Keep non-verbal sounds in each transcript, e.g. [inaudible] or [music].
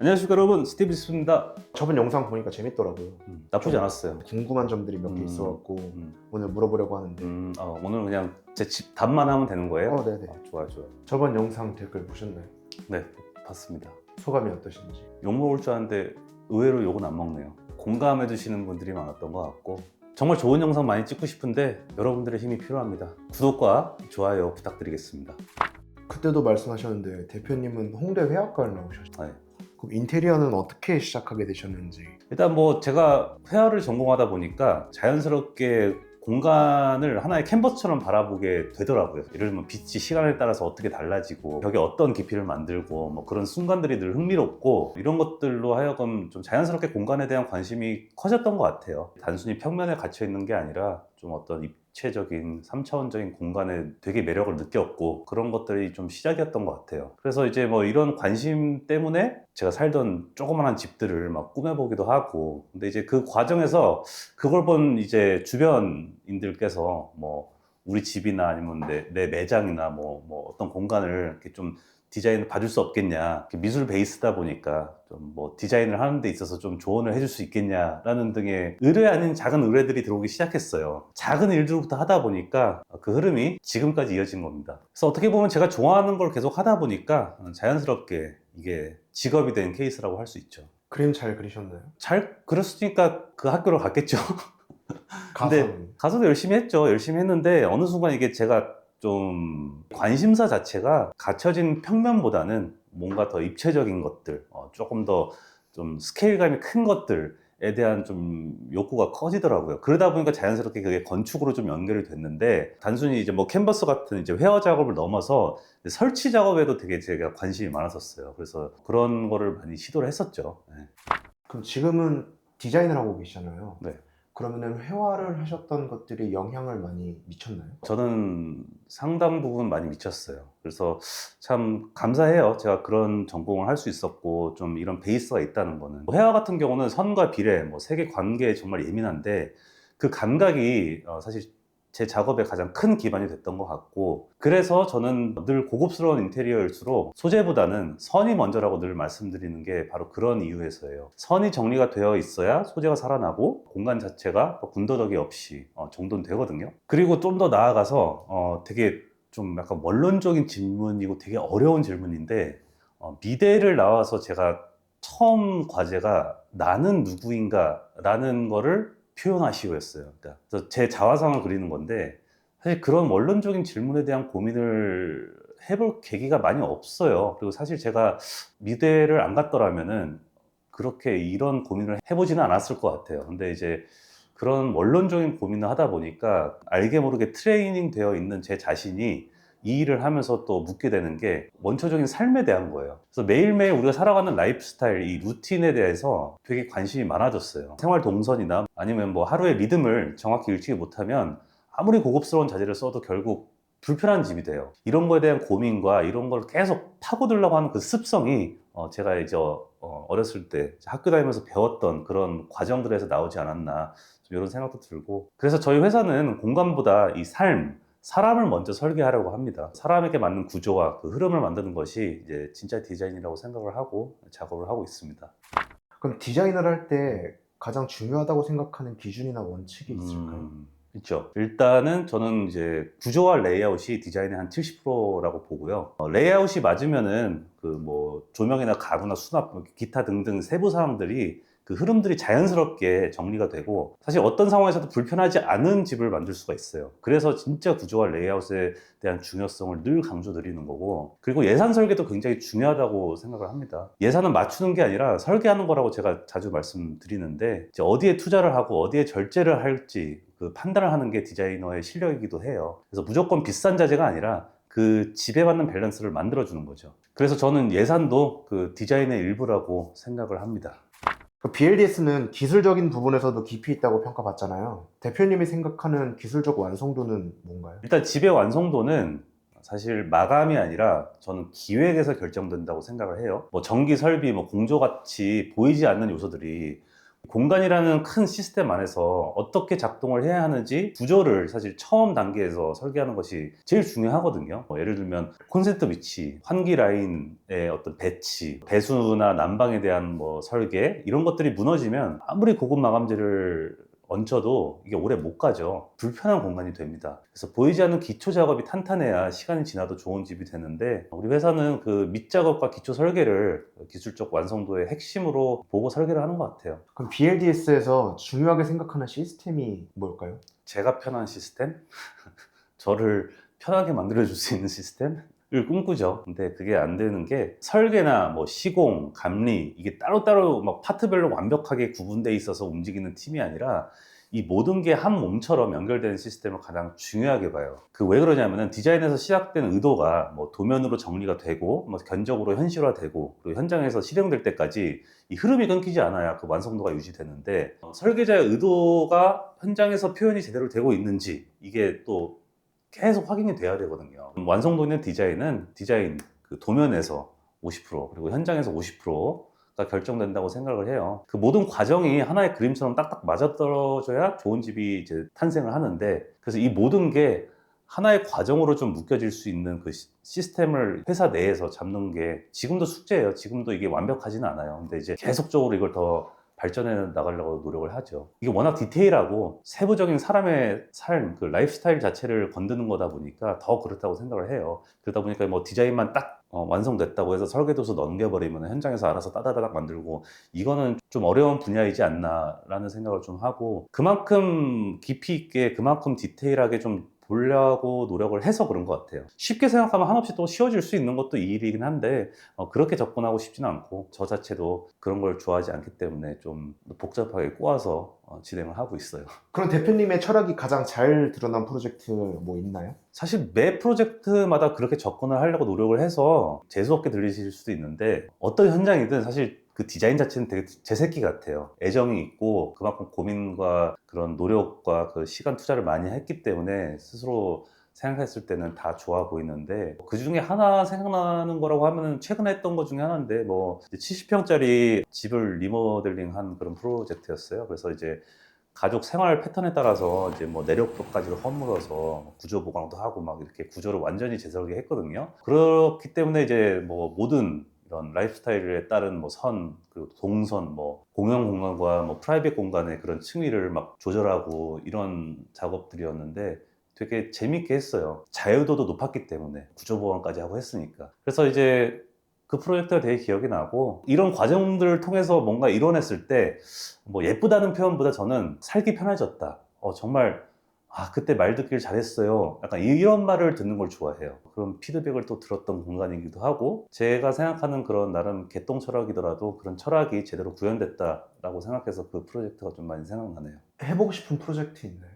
안녕하십니까 여러분 스티브 스입니다 저번 영상 보니까 재밌더라고요. 나쁘지 않았어요 궁금한 점들이 몇 개 음. 있어갖고 음, 오늘 물어보려고 하는데. 음, 어, 오늘 그냥 제 집 답만 하면 되는 거예요? 어, 네네. 아, 좋아요 좋아요 저번 영상 댓글 보셨나요? 네 봤습니다 소감이 어떠신지? 욕 먹을 줄 알았는데 의외로 욕은 안 먹네요 공감해 주시는 분들이 많았던 것 같고 정말 좋은 영상 많이 찍고 싶은데 여러분들의 힘이 필요합니다 구독과 좋아요 부탁드리겠습니다 그때도 말씀하셨는데 대표님은 홍대 회화과를 나오셨죠. 네. 그럼 인테리어는 어떻게 시작하게 되셨는지? 일단 뭐 제가 회화를 전공하다 보니까 자연스럽게 공간을 하나의 캔버스처럼 바라보게 되더라고요. 예를 들면 빛이 시간에 따라서 어떻게 달라지고 벽에 어떤 깊이를 만들고 뭐 그런 순간들이 늘 흥미롭고 이런 것들로 하여금 좀 자연스럽게 공간에 대한 관심이 커졌던 것 같아요. 단순히 평면에 갇혀 있는 게 아니라 좀 어떤 입체적인 3차원적인 공간에 되게 매력을 느꼈고 그런 것들이 좀 시작이었던 것 같아요. 그래서 이제 뭐 이런 관심 때문에 제가 살던 조그만한 집들을 막 꾸며보기도 하고 근데 이제 그 과정에서 그걸 본 이제 주변인들께서 뭐 우리 집이나 아니면 내, 내 매장이나 뭐, 뭐 어떤 공간을 이렇게 좀 디자인을 봐줄 수 없겠냐. 미술 베이스다 보니까 좀 뭐 디자인을 하는 데 있어서 좀 조언을 해줄 수 있겠냐라는 등의 의뢰 아닌 작은 의뢰들이 들어오기 시작했어요. 작은 일들부터 하다 보니까 그 흐름이 지금까지 이어진 겁니다. 그래서 어떻게 보면 제가 좋아하는 걸 계속 하다 보니까 자연스럽게 이게 직업이 된 케이스라고 할 수 있죠. 그림 잘 그리셨나요? 잘 그렸으니까 그 학교를 갔겠죠. [laughs] 근데- 가사는? 가서도 열심히 했죠. 열심히 했는데 어느 순간 이게 제가 좀 관심사 자체가 갖춰진 평면보다는 뭔가 더 입체적인 것들, 어, 조금 더 좀 스케일감이 큰 것들에 대한 좀 욕구가 커지더라고요. 그러다 보니까 자연스럽게 그게 건축으로 좀 연결이 됐는데 단순히 이제 뭐 캔버스 같은 이제 회화 작업을 넘어서 설치 작업에도 되게 제가 관심이 많았었어요. 그래서 그런 거를 많이 시도를 했었죠. 네. 그럼 지금은 디자인을 하고 계시잖아요. 네. 그러면은 회화를 하셨던 것들이 영향을 많이 미쳤나요? 저는 상당 부분 많이 미쳤어요. 그래서 참 감사해요. 제가 그런 전공을 할 수 있었고 좀 이런 베이스가 있다는 거는. 뭐 회화 같은 경우는 선과 비례, 뭐 세계 관계에 정말 예민한데 그 감각이 어, 사실 제 작업에 가장 큰 기반이 됐던 것 같고 그래서 저는 늘 고급스러운 인테리어일수록 소재보다는 선이 먼저라고 늘 말씀드리는 게 바로 그런 이유에서예요. 선이 정리가 되어 있어야 소재가 살아나고 공간 자체가 군더더기 없이 어, 정돈되거든요. 그리고 좀 더 나아가서 어, 되게 좀 약간 원론적인 질문이고 되게 어려운 질문인데 어, 미대를 나와서 제가 처음 과제가 나는 누구인가라는 거를 표현하시오였어요. 그러니까 제 자화상을 그리는 건데 사실 그런 원론적인 질문에 대한 고민을 해볼 계기가 많이 없어요. 그리고 사실 제가 미대를 안 갔더라면은 그렇게 이런 고민을 해보지는 않았을 것 같아요. 근데 이제 그런 원론적인 고민을 하다 보니까 알게 모르게 트레이닝 되어 있는 제 자신이 이 일을 하면서 또 묻게 되는 게 원초적인 삶에 대한 거예요. 그래서 매일매일 우리가 살아가는 라이프 스타일, 이 루틴에 대해서 되게 관심이 많아졌어요. 생활 동선이나 아니면 뭐 하루의 리듬을 정확히 읽지 못하면 아무리 고급스러운 자재를 써도 결국 불편한 집이 돼요. 이런 거에 대한 고민과 이런 걸 계속 파고들려고 하는 그 습성이 어, 제가 이제 어, 어렸을 때 학교 다니면서 배웠던 그런 과정들에서 나오지 않았나 좀 이런 생각도 들고 그래서 저희 회사는 공간보다 이 삶, 사람을 먼저 설계하려고 합니다. 사람에게 맞는 구조와 그 흐름을 만드는 것이 이제 진짜 디자인이라고 생각을 하고 작업을 하고 있습니다. 그럼 디자인을 할 때 가장 중요하다고 생각하는 기준이나 원칙이 있을까요? 음, 있죠. 일단은 저는 이제 구조와 레이아웃이 디자인의 한 70%라고 보고요. 어, 레이아웃이 맞으면은 그 뭐 조명이나 가구나 수납, 뭐 기타 등등 세부 사항들이 그 흐름들이 자연스럽게 정리가 되고 사실 어떤 상황에서도 불편하지 않은 집을 만들 수가 있어요. 그래서 진짜 구조와 레이아웃에 대한 중요성을 늘 강조드리는 거고 그리고 예산 설계도 굉장히 중요하다고 생각을 합니다. 예산은 맞추는 게 아니라 설계하는 거라고 제가 자주 말씀드리는데 어디에 투자를 하고 어디에 절제를 할지 그 판단을 하는 게 디자이너의 실력이기도 해요. 그래서 무조건 비싼 자재가 아니라 그 집에 맞는 밸런스를 만들어주는 거죠. 그래서 저는 예산도 그 디자인의 일부라고 생각을 합니다. 그 BLDS는 기술적인 부분에서도 깊이 있다고 평가받잖아요. 대표님이 생각하는 기술적 완성도는 뭔가요? 일단 집의 완성도는 사실 마감이 아니라 저는 기획에서 결정된다고 생각을 해요. 뭐 전기 설비, 뭐 공조 같이 보이지 않는 요소들이 공간이라는 큰 시스템 안에서 어떻게 작동을 해야 하는지 구조를 사실 처음 단계에서 설계하는 것이 제일 중요하거든요. 뭐 예를 들면 콘센트 위치, 환기 라인의 어떤 배치, 배수나 난방에 대한 뭐 설계 이런 것들이 무너지면 아무리 고급 마감재를 얹혀도 이게 오래 못 가죠. 불편한 공간이 됩니다. 그래서 보이지 않는 기초 작업이 탄탄해야 시간이 지나도 좋은 집이 되는데 우리 회사는 그 밑작업과 기초 설계를 기술적 완성도의 핵심으로 보고 설계를 하는 것 같아요. 그럼 BLDS에서 중요하게 생각하는 시스템이 뭘까요? 제가 편한 시스템? [laughs] 저를 편하게 만들어줄 수 있는 시스템? 을 꿈꾸죠. 근데 그게 안 되는 게 설계나 뭐 시공, 감리 이게 따로따로 막 파트별로 완벽하게 구분돼 있어서 움직이는 팀이 아니라 이 모든 게 한 몸처럼 연결되는 시스템을 가장 중요하게 봐요. 그 왜 그러냐면은 디자인에서 시작된 의도가 뭐 도면으로 정리가 되고 뭐 견적으로 현실화되고 그리고 현장에서 실행될 때까지 이 흐름이 끊기지 않아야 그 완성도가 유지되는데 어, 설계자의 의도가 현장에서 표현이 제대로 되고 있는지 이게 또 계속 확인이 돼야 되거든요. 완성도 있는 디자인은 디자인 그 도면에서 50% 그리고 현장에서 50%가 결정된다고 생각을 해요. 그 모든 과정이 하나의 그림처럼 딱딱 맞아떨어져야 좋은 집이 이제 탄생을 하는데 그래서 이 모든 게 하나의 과정으로 좀 묶여질 수 있는 그 시- 시스템을 회사 내에서 잡는 게 지금도 숙제예요. 지금도 이게 완벽하지는 않아요. 근데 이제 계속적으로 이걸 더 발전해 나가려고 노력을 하죠. 이게 워낙 디테일하고 세부적인 사람의 삶, 그 라이프스타일 자체를 건드는 거다 보니까 더 그렇다고 생각을 해요. 그러다 보니까 뭐 디자인만 딱 어, 완성됐다고 해서 설계도서 넘겨버리면 현장에서 알아서 따다다닥 만들고 이거는 좀 어려운 분야이지 않나라는 생각을 좀 하고 그만큼 깊이 있게 그만큼 디테일하게 좀 보려고 노력을 해서 그런 것 같아요. 쉽게 생각하면 한없이 또 쉬워질 수 있는 것도 이 일이긴 한데 어, 그렇게 접근하고 싶지는 않고 저 자체도 그런 걸 좋아하지 않기 때문에 좀 복잡하게 꼬아서 어, 진행을 하고 있어요. [laughs] 그럼 대표님의 철학이 가장 잘 드러난 프로젝트 뭐 있나요? 사실 매 프로젝트마다 그렇게 접근을 하려고 노력을 해서 재수없게 들리실 수도 있는데 어떤 현장이든 사실 그 디자인 자체는 되게 제 새끼 같아요. 애정이 있고 그만큼 고민과 그런 노력과 그 시간 투자를 많이 했기 때문에 스스로 생각했을 때는 다 좋아 보이는데 그 중에 하나 생각나는 거라고 하면은 최근에 했던 것 중에 하나인데 뭐 70평짜리 집을 리모델링한 그런 프로젝트였어요. 그래서 이제 가족 생활 패턴에 따라서 이제 뭐 내력도까지 허물어서 구조 보강도 하고 막 이렇게 구조를 완전히 재설계했거든요. 그렇기 때문에 이제 뭐 모든 이런 라이프스타일에 따른 뭐 선, 그리고 동선, 뭐 공용 공간과 뭐 프라이빗 공간의 그런 층위를 막 조절하고 이런 작업들이었는데 되게 재밌게 했어요. 자유도도 높았기 때문에 구조 보강까지 하고 했으니까. 그래서 이제 그 프로젝트가 되게 기억이 나고 이런 과정들을 통해서 뭔가 이뤄냈을 때 뭐 예쁘다는 표현보다 저는 살기 편해졌다. 어, 정말 아 그때 말 듣길 잘했어요. 약간 이런 말을 듣는 걸 좋아해요. 그런 피드백을 또 들었던 공간이기도 하고 제가 생각하는 그런 나름 개똥 철학이더라도 그런 철학이 제대로 구현됐다라고 생각해서 그 프로젝트가 좀 많이 생각나네요. 해보고 싶은 프로젝트 있나요?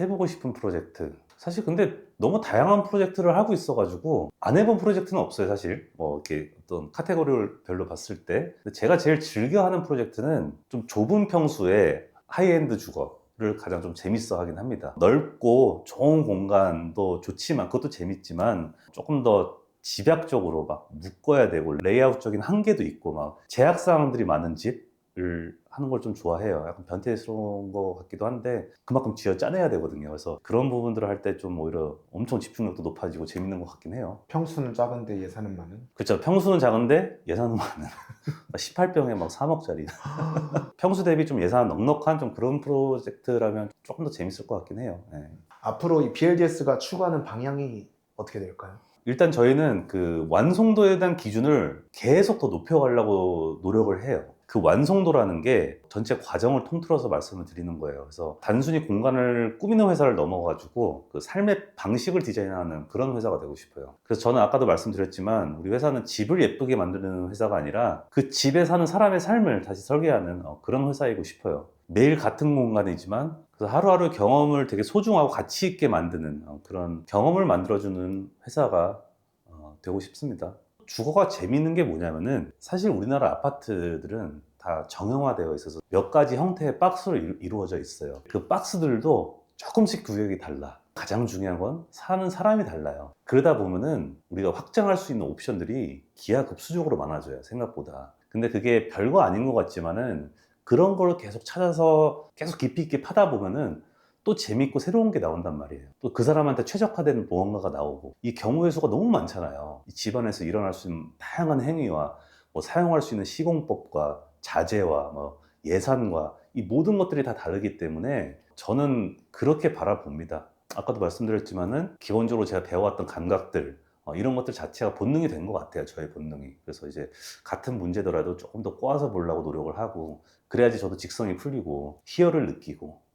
해보고 싶은 프로젝트. 사실 근데 너무 다양한 프로젝트를 하고 있어가지고 안 해본 프로젝트는 없어요, 사실. 뭐 이렇게 어떤 카테고리를 별로 봤을 때. 제가 제일 즐겨 하는 프로젝트는 좀 좁은 평수의 하이엔드 주거 를 가장 좀 재밌어 하긴 합니다. 넓고 좋은 공간도 좋지만 그것도 재밌지만 조금 더 집약적으로 막 묶어야 되고 레이아웃적인 한계도 있고 막 제약 사항들이 많은 집을 하는 걸 좀 좋아해요. 약간 변태스러운 것 같기도 한데 그만큼 쥐어 짜내야 되거든요. 그래서 그런 부분들을 할 때 좀 오히려 엄청 집중력도 높아지고 재밌는 것 같긴 해요. 평수는 작은데 예산은 많은? 그렇죠. 평수는 작은데 예산은 많은. [laughs] 18평에 막 3억짜리. [laughs] 평수 대비 좀 예산 넉넉한 좀 그런 프로젝트라면 조금 더 재밌을 것 같긴 해요. 네. 앞으로 이 BLDS가 추구하는 방향이 어떻게 될까요? 일단 저희는 그 완성도에 대한 기준을 계속 더 높여가려고 노력을 해요. 그 완성도라는 게 전체 과정을 통틀어서 말씀을 드리는 거예요. 그래서 단순히 공간을 꾸미는 회사를 넘어가지고 그 삶의 방식을 디자인하는 그런 회사가 되고 싶어요. 그래서 저는 아까도 말씀드렸지만 우리 회사는 집을 예쁘게 만드는 회사가 아니라 그 집에 사는 사람의 삶을 다시 설계하는 어, 그런 회사이고 싶어요. 매일 같은 공간이지만 그래서 하루하루 경험을 되게 소중하고 가치 있게 만드는 어, 그런 경험을 만들어주는 회사가 어, 되고 싶습니다. 주거가 재밌는 게 뭐냐면은 사실 우리나라 아파트들은 다 정형화되어 있어서 몇 가지 형태의 박스로 이루- 이루어져 있어요. 그 박스들도 조금씩 구역이 달라. 가장 중요한 건 사는 사람이 달라요. 그러다 보면은 우리가 확장할 수 있는 옵션들이 기하급수적으로 많아져요. 생각보다. 근데 그게 별거 아닌 것 같지만은 그런 걸 계속 찾아서 계속 깊이 있게 파다 보면은 또 재밌고 새로운 게 나온단 말이에요. 또 그 사람한테 최적화된 무언가가 나오고 이 경우의 수가 너무 많잖아요. 이 집안에서 일어날 수 있는 다양한 행위와 뭐 사용할 수 있는 시공법과 자재와 뭐 예산과 이 모든 것들이 다 다르기 때문에 저는 그렇게 바라봅니다. 아까도 말씀드렸지만은 기본적으로 제가 배워왔던 감각들 어, 이런 것들 자체가 본능이 된 것 같아요. 저의 본능이. 그래서 이제 같은 문제더라도 조금 더 꼬아서 보려고 노력을 하고 그래야지 저도 직성이 풀리고 희열을 느끼고 네,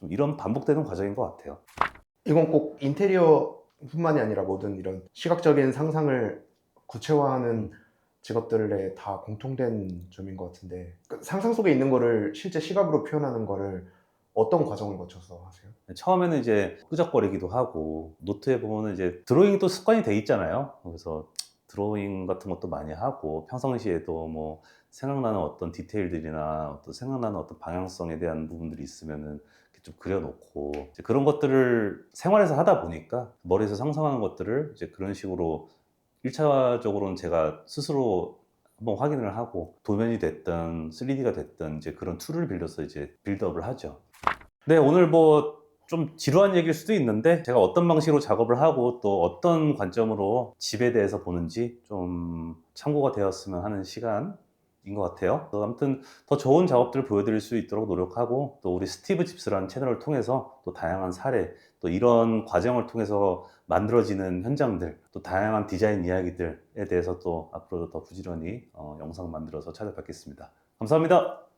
좀 이런 반복되는 과정인 것 같아요. 이건 꼭 인테리어뿐만이 아니라 모든 이런 시각적인 상상을 구체화하는 직업들에 다 공통된 점인 것 같은데 그 상상 속에 있는 거를 실제 시각으로 표현하는 거를 어떤 과정을 거쳐서 하세요? 처음에는 이제 끄적거리기도 하고 노트에 보면은 이제 드로잉도 습관이 돼 있잖아요. 그래서 드로잉 같은 것도 많이 하고 평상시에도 뭐 생각나는 어떤 디테일들이나 어떤 생각나는 어떤 방향성에 대한 부분들이 있으면은 좀 그려놓고 그런 것들을 생활에서 하다 보니까 머리에서 상상하는 것들을 이제 그런 식으로 1차적으로는 제가 스스로 한번 확인을 하고 도면이 됐든 3D가 됐든 이제 그런 툴을 빌려서 이제 빌드업을 하죠. 네, 오늘 뭐좀 지루한 얘기일 수도 있는데 제가 어떤 방식으로 작업을 하고 또 어떤 관점으로 집에 대해서 보는지 좀 참고가 되었으면 하는 시간 인것 같아요. 아무튼 더 좋은 작업들을 보여드릴 수 있도록 노력하고 또 우리 스티브 집스라는 채널을 통해서 또 다양한 사례 또 이런 과정을 통해서 만들어지는 현장들 또 다양한 디자인 이야기들에 대해서 또 앞으로도 더 부지런히 어, 영상 만들어서 찾아뵙겠습니다. 감사합니다.